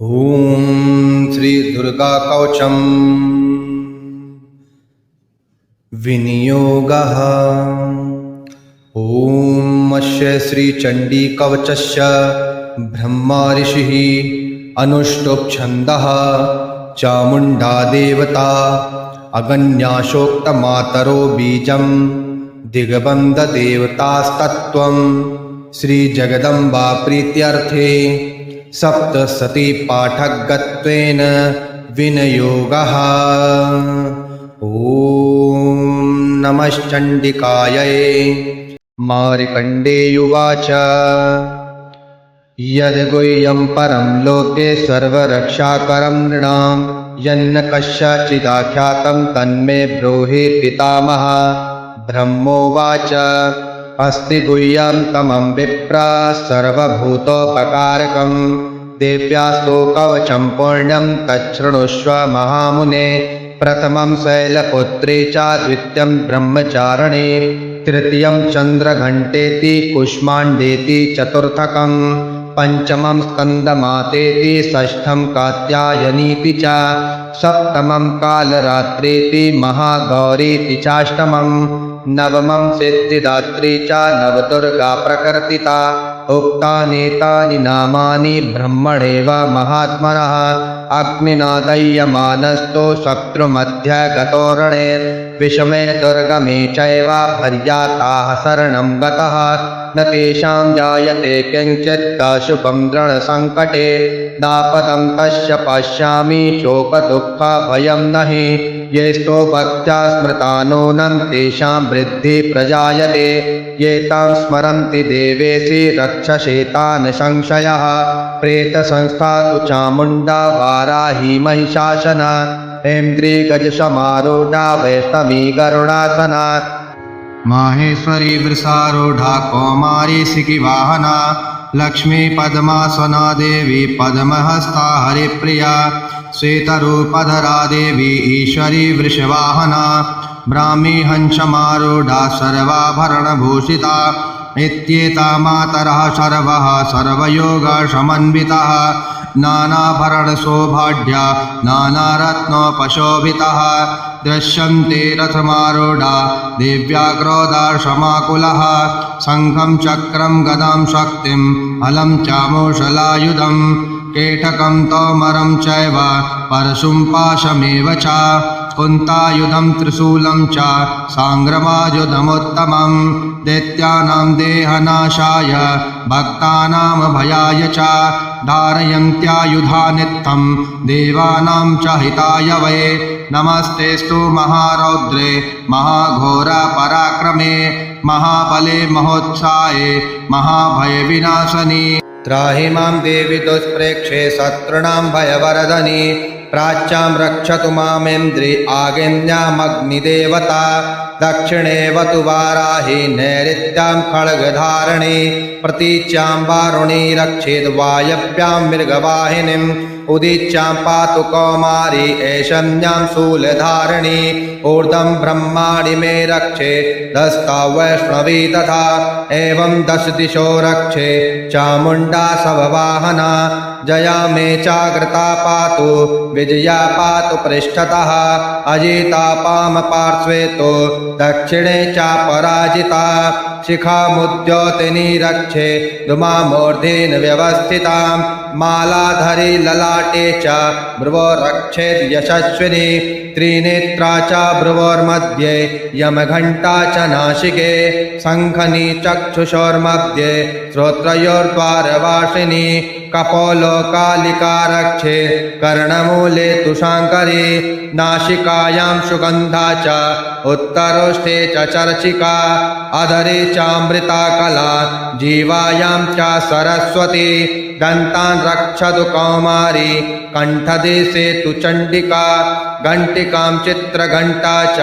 ॐ श्रीदुर्गाकवचम् विनियोगः। ॐ अस्य श्रीचण्डीकवचस्य ब्रह्मऋषिः अनुष्टुप्छन्दः चामुण्डा देवता अगन्याशोक्तमातरो बीजं दिग्बन्धदेवतास्तत्त्वं श्रीजगदम्बा प्रीत्यर्थे सप्तसतीपाठकत्वेन विनयोगः। ॐ नमश्चण्डिकायै मारिकण्डेयुवाच। यद्गुह्यं परं लोके सर्वरक्षाकरं नृणां यन्न कस्यचिदाख्यातं तन्मे ब्रूहि पितामह ब्रह्मोवाच अस्ति गुह्यं तमं विप्रा सर्वभूतोपकारकं कवचं पुण्यं तच्छृणुष्व महामुने। प्रथमं शैलपुत्री च द्वितीयं ब्रह्मचारिणी। तृतीयं चन्द्रघण्टेति कुष्माण्डेति चतुर्थकं पञ्चमं स्कन्दमातेति षष्ठं कात्यायनीति च। सप्तमं कालरात्रेति महागौरीति चाष्टमं नवमं सिद्धिदात्री च नवदुर्गा प्रकृतिता उक्तानीतानि नामानि ब्रह्मणेव महात्मनः। अग्निना दह्यमानस्तु शत्रुमध्यगतोरणे। विषमे दुर्गमे चैव पर्याताः शरणं गतः। न तेषां जायते किञ्चित् अशुभं दृढसङ्कटे दापदं तस्य पश्यामि शोकदुःखभयं न हि येस्तो भक्त्या स्मृता नूनं तेषां वृद्धिः प्रजायते। ये तां स्मरन्ति देवेशि संशयः प्रेतसंस्था तु चामुण्डा वाराही महिषासना ऐन्द्री गजसमारूढा वैष्णवी गरुडासना। माहेश्वरी वृषारूढा कौमारी सिकिवाहना लक्ष्मी पद्मासना देवी पद्महस्ता हरिप्रिया श्वेतरूपधरा देवी ईश्वरी वृषवाहना ब्राह्मी हंसमारूढा सर्वाभरणभूषिता इत्येता मातरः सर्वः सर्वयोगसमन्वितः नानाभरणशोभाढ्या नानारत्नोपशोभितः। दृश्यन्ते रथमारूढा दिव्या क्रोधा समाकुलः शङ्खं चक्रं गदां शक्तिम् अलं चामूषलायुधं। केटकं तोमरं चैव परशुं पाशमेव च कुन्तायुधं त्रिशूलं च साङ्ग्रमायुधमुत्तमं दैत्यानां देहनाशाय भक्तानां भयाय च धारयन्त्यायुधानित्थं देवानां च हिताय वै। नमस्तेऽस्तु महारौद्रे महाघोरपराक्रमे महाबले महोत्साहे महाभयविनाशनि त्राहि मां देवि दुष्प्रेक्षे शत्रूणां भयवरदनि प्राच्यां रक्षतु मामेन्द्रि आगिन्यामग्निदेवता दक्षिणे वतु वाराहि नैऋत्यां खड्गधारिणी प्रतीच्यां वारुणी रक्षेद् वायव्यां मृगवाहिनीम् उदीच्यां पातु कौमारी ऐशन्यां शूलधारिणी ऊर्ध्वं ब्रह्माणि मे रक्षे दस्ता वैष्णवी तथा एवं दश दिशो रक्षे चामुण्डा सववाहना जया मे चाग्रता पातु विजया पातु पृष्ठतः अजिता पाम पार्श्वे तु दक्षिणे च पराजिता शिखामुद्योतिनी रक्षे धुमामूर्धेन व्यवस्थितां मालाधरी ललाटे च भ्रुवो यशस्विनी, त्रिनेत्रा च भ्रुवोर्मध्ये यमघण्टा च नासिके शङ्खनी चक्षुषोर्मध्ये, श्रोत्रयोर्द्वारवासिनी कपोलोकालिका रक्षे कर्णमूले तु शाङ्करी नासिकायां सुगन्धा च उत्तरोष्ठे चर्चिका, अधरे चामृता कला, जीवायां च सरस्वती, दन्तान् रक्षतु कौमारी, कण्ठदेशे तु चण्डिका, घण्टिकां चित्रघण्टा च,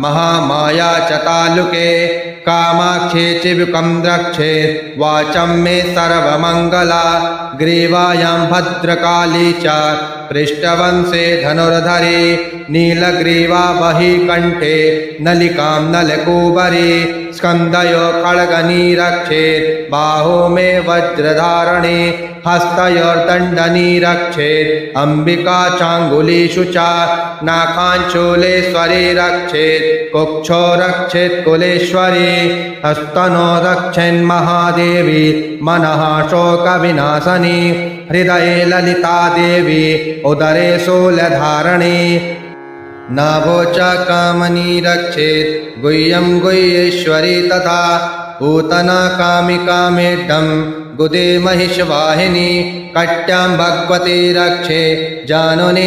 महामाया च तालुके कामाख्ये चिबुकं द्रक्षे वाचं मे सर्वमङ्गला, ग्रीवायां भद्रकाली च पृष्ठवंशे धनुर्धरी नीलग्रीवा बहि कण्ठे नलिकां नलकूबरी स्कन्दयो खड्गनीरक्षेत् बाहो मे वज्रधारणे हस्तयोर्दण्डनी रक्षेत् अम्बिका चाङ्गुलीषु च नाकाञ्चूलेश्वरी रक्षेत् कुक्षो रक्षेत् कुलेश्वरी हस्तनो रक्षेन्महादेवी मनः शोकविनाशनी हृदये ललिता देवी उदरे शूलधारणी। नाभो च कामनी रक्षेत् गुह्यं गुह्येश्वरी तथा पूतना कामिका मेढ्ढं गुदे महिषवाहिनी कट्यां भगवती रक्षे जानुनि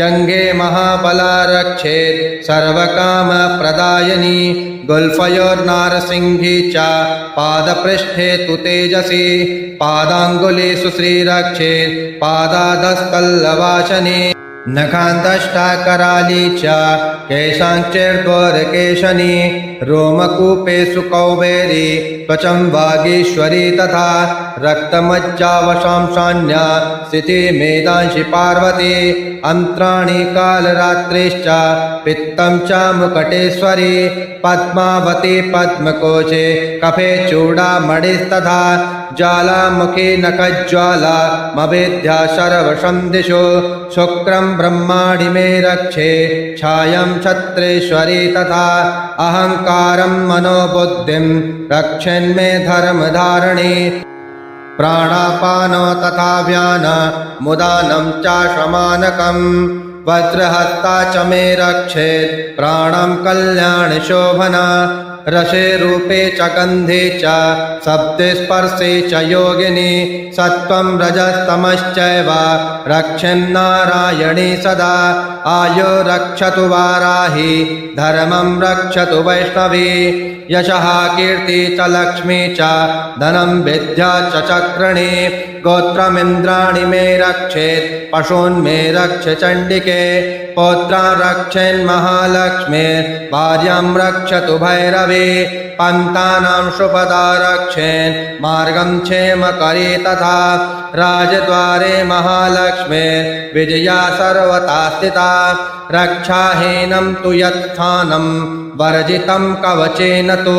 जङ्गे महाबला रक्षेत् सर्वकामप्रदायिनी गुल्फयोर्नारसिंही च पादपृष्ठे तु तेजसी पादाङ्गुलीषु श्रीरक्षेत् पादादस्तल्लवासनी नखान्तष्टाकराली च केशाञ्चिर्द्वरकेशनी रोमकूपेषु कौबेरी त्वचं वागीश्वरी तथा रक्तमज्जावशांशान्या स्थितिमेदांशि पार्वती अन्त्राणि कालरात्रिश्च पित्तं च मुकटेश्वरी पद्मावती पद्मकोशे कफे चूडामणिस्तथा ज्वालामुखी नखज्वाला मवेद्या सर्वशं दिशो। शुक्रं ब्रह्माणि मे रक्षे। छायं छत्रेश्वरी तथा अहङ्कारं मनोबुद्धिं रक्षन्मे धर्मधारिणी प्राणापानो तथा व्यान मुदानं च शमानकम् वज्रहस्ता च मे रक्षेत्। प्राणं कल्याणशोभना रसे रूपे च गन्धे च शब्दस्पर्शे च योगिनी सत्त्वं रजस्तमश्चैव। रक्षन्नारायणी सदा आयो रक्षतु वाराहि धर्मं रक्षतु वैष्णवी यशः कीर्ति च लक्ष्मी च धनं विद्या च चक्रणी गोत्रमिन्द्राणि मे रक्षेत् पशून् मे रक्ष चण्डिके पौत्रा रक्षेन्महालक्ष्मे भार्यां रक्षतु भैरवी पन्तानां शुभदा रक्षेन् मार्गं क्षेमकरी तथा राजद्वारे महालक्ष्मे विजया सर्वता स्थिता रक्षाहीनं तु यत्स्थानं वर्जितं कवचेन तु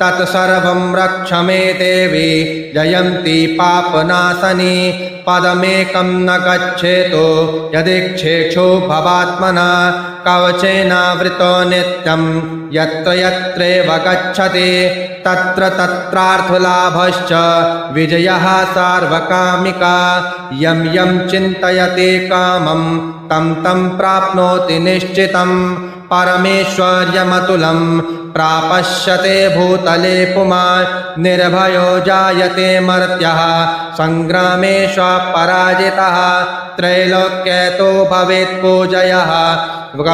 तत्सर्वं रक्ष मे देवी जयन्ती पापनाशनी पदमेकं न गच्छेतो यदिक्षेक्षो भवात्मना कवचेनावृतो नित्यं यत्र यत्रैव गच्छति तत्र तत्रार्थलाभश्च विजयः सार्वकामिका। यं यं चिन्तयति कामं तं तं प्राप्नोति निश्चितम् परमेश्वर्यमतुलं प्रापश्यते भूतले पुमान् निर्भयो जायते मर्त्यः सङ्ग्रामे पराजितः त्रैलोक्यतो भवेत् पूजयः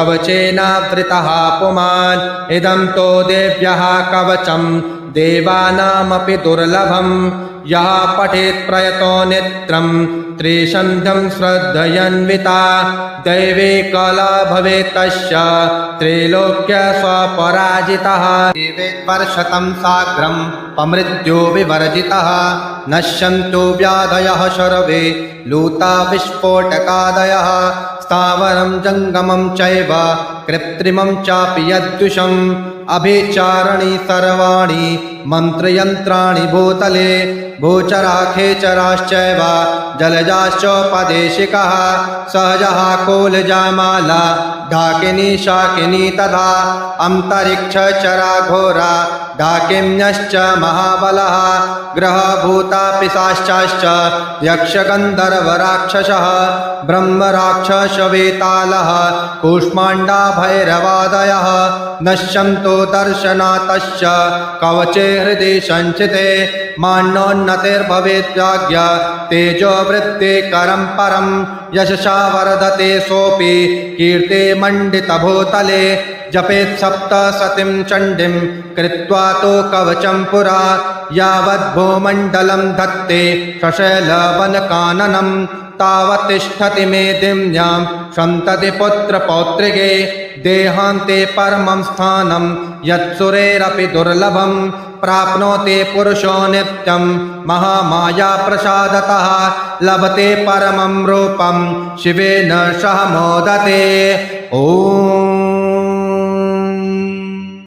कवचेनावृतः पुमान्। इदं तो देव्यः कवचं। देवानामपि दुर्लभम् यः पठेत् प्रयतो नित्रं। त्रिसन्ध्यं श्रद्धयन्विता। दैवे कला भवेत् तस्य। त्रैलोक्य स्वपराजितः। वर्षतं साग्रं पमृत्यो विवर्जितः नश्यन्तु व्याधयः सर्वे लूता विस्फोटकादयः स्थावरं जङ्गमं चैव कृत्रिमं चापि यद्विषम् अभिचारणी सर्वाणि मन्त्रयन्त्राणि भूतले भूचराखेचराश्चैव जलजाश्चोपदेशिकः सहजः कोलजामाला ढाकिनी शाकिनी तथा अन्तरिक्षचरा घोरा। डाकिन्यश्च महाबलः ग्रहभूता पिशाश्चाश्च यक्षगन्धर्वराक्षसः, ब्रह्मराक्षसवेतालः कूष्माण्डा भैरवादयः नश्यन्तो दर्शनातश्च, कवचे हृदि सञ्चिते मान्योन्नतिर्भवेद्याज्ञ तेजोवृत्ते करं परं वर्धते सोऽपि कीर्ते मण्डितभूतले जपेत् सप्तसतिं चण्डीं कृत्वा तु कवचं पुरा यावद्भूमण्डलं धत्ते सशैलवनकाननं तावत्तिष्ठति मेदिन्यां सन्तति पुत्रपौत्रिके देहान्ते परमं स्थानं यत्सुरेरपि दुर्लभं प्राप्नोति पुरुषो नित्यं महामायाप्रसादतः लभते परमं रूपं शिवेन सह मोदते। ॐ